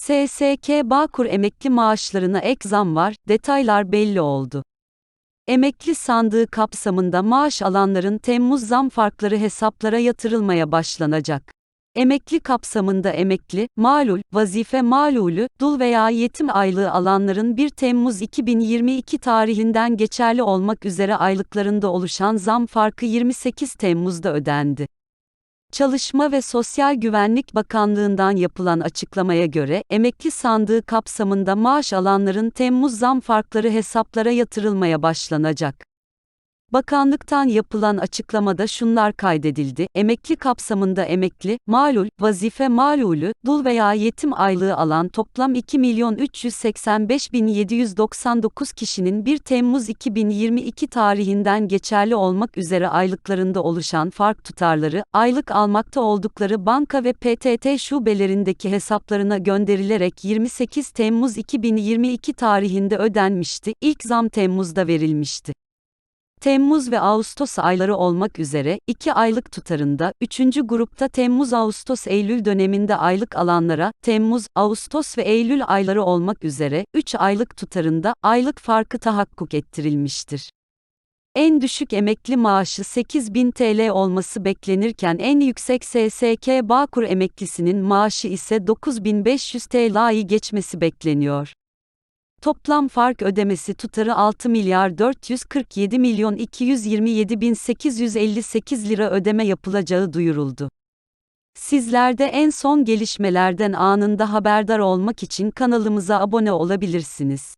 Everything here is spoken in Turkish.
SSK Bağkur emekli maaşlarına ek zam var, detaylar belli oldu. Emekli sandığı kapsamında maaş alanların Temmuz zam farkları hesaplara yatırılmaya başlanacak. Emekli kapsamında emekli, malul, vazife malulü, dul veya yetim aylığı alanların 1 Temmuz 2022 tarihinden geçerli olmak üzere aylıklarında oluşan zam farkı 28 Temmuz'da ödendi. Çalışma ve Sosyal Güvenlik Bakanlığı'ndan yapılan açıklamaya göre, emekli sandığı kapsamında maaş alanların Temmuz zam farkları hesaplara yatırılmaya başlanacak. Bakanlıktan yapılan açıklamada şunlar kaydedildi. Emekli kapsamında emekli, malul, vazife malulü, dul veya yetim aylığı alan toplam 2.385.799 kişinin 1 Temmuz 2022 tarihinden geçerli olmak üzere aylıklarında oluşan fark tutarları, aylık almakta oldukları banka ve PTT şubelerindeki hesaplarına gönderilerek 28 Temmuz 2022 tarihinde ödenmişti. İlk zam Temmuz'da verilmişti. Temmuz ve Ağustos ayları olmak üzere, 2 aylık tutarında, 3. grupta Temmuz-Ağustos-Eylül döneminde aylık alanlara, Temmuz, Ağustos ve Eylül ayları olmak üzere, 3 aylık tutarında, aylık farkı tahakkuk ettirilmiştir. En düşük emekli maaşı 8000 TL olması beklenirken en yüksek SSK Bağkur emeklisinin maaşı ise 9500 TL'yi geçmesi bekleniyor. Toplam fark ödemesi tutarı 6 milyar 447 milyon 227 bin 858 lira ödeme yapılacağı duyuruldu. Sizler de en son gelişmelerden anında haberdar olmak için kanalımıza abone olabilirsiniz.